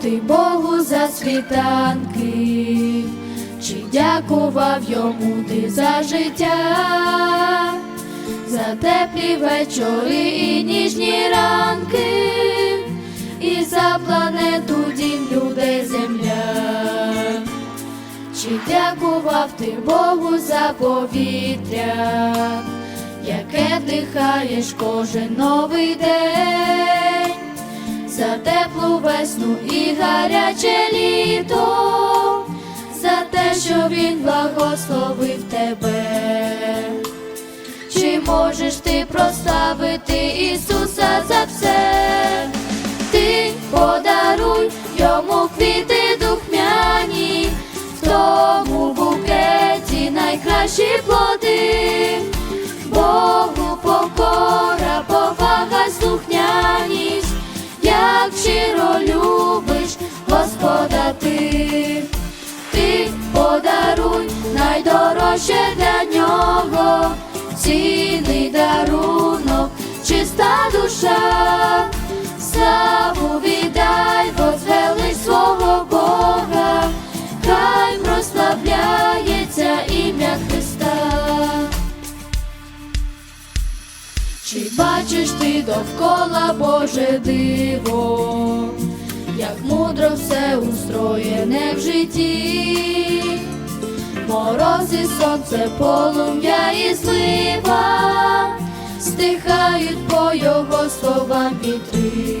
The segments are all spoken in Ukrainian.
ти Богу за світанки, чи дякував йому ти за життя, за теплі вечори і ніжні ранки, і за планету дім людей земля. Чи дякував ти Богу за повітря, яке вдихаєш кожен новий день, за теплу весну і гаряче літо, за те, що він благословив тебе. Чи можеш ти прославити Ісуса за все? Ти подаруй йому квіти духмяні, в тому букеті найкращі плоди, Богу покора, повага, слухняність, найдорожче для нього, цінний дарунок, чиста душа, славу віддай, возвели свого Бога, хай прославляється ім'я Христа. Чи бачиш ти довкола Боже диво, як мудро все устроєне в житті, морози, сонце, полум'я і злива, стихають по його словам вітри,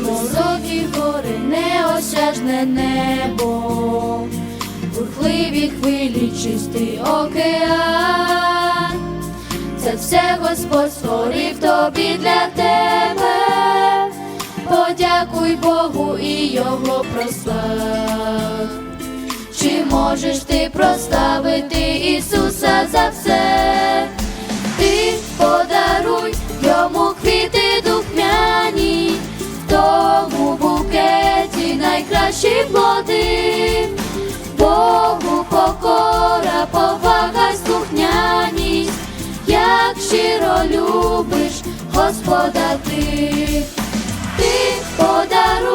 високі гори, неосяжне небо, бурхливі хвилі, чистий океан. Це все Господь створив тобі для тебе. Подякуй Богу і Його прослав. Можеш ти прославити Ісуса за все? Ти подаруй йому квіти духмяні, в тому букеті найкращі плоди, Богу покора, повага, слухняність, як щиро любиш Господа ти, ти подаруй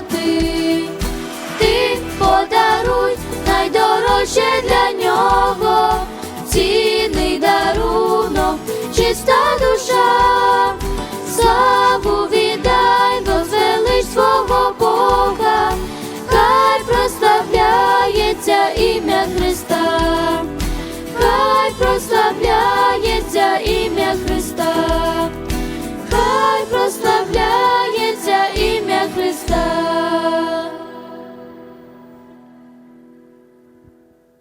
ти.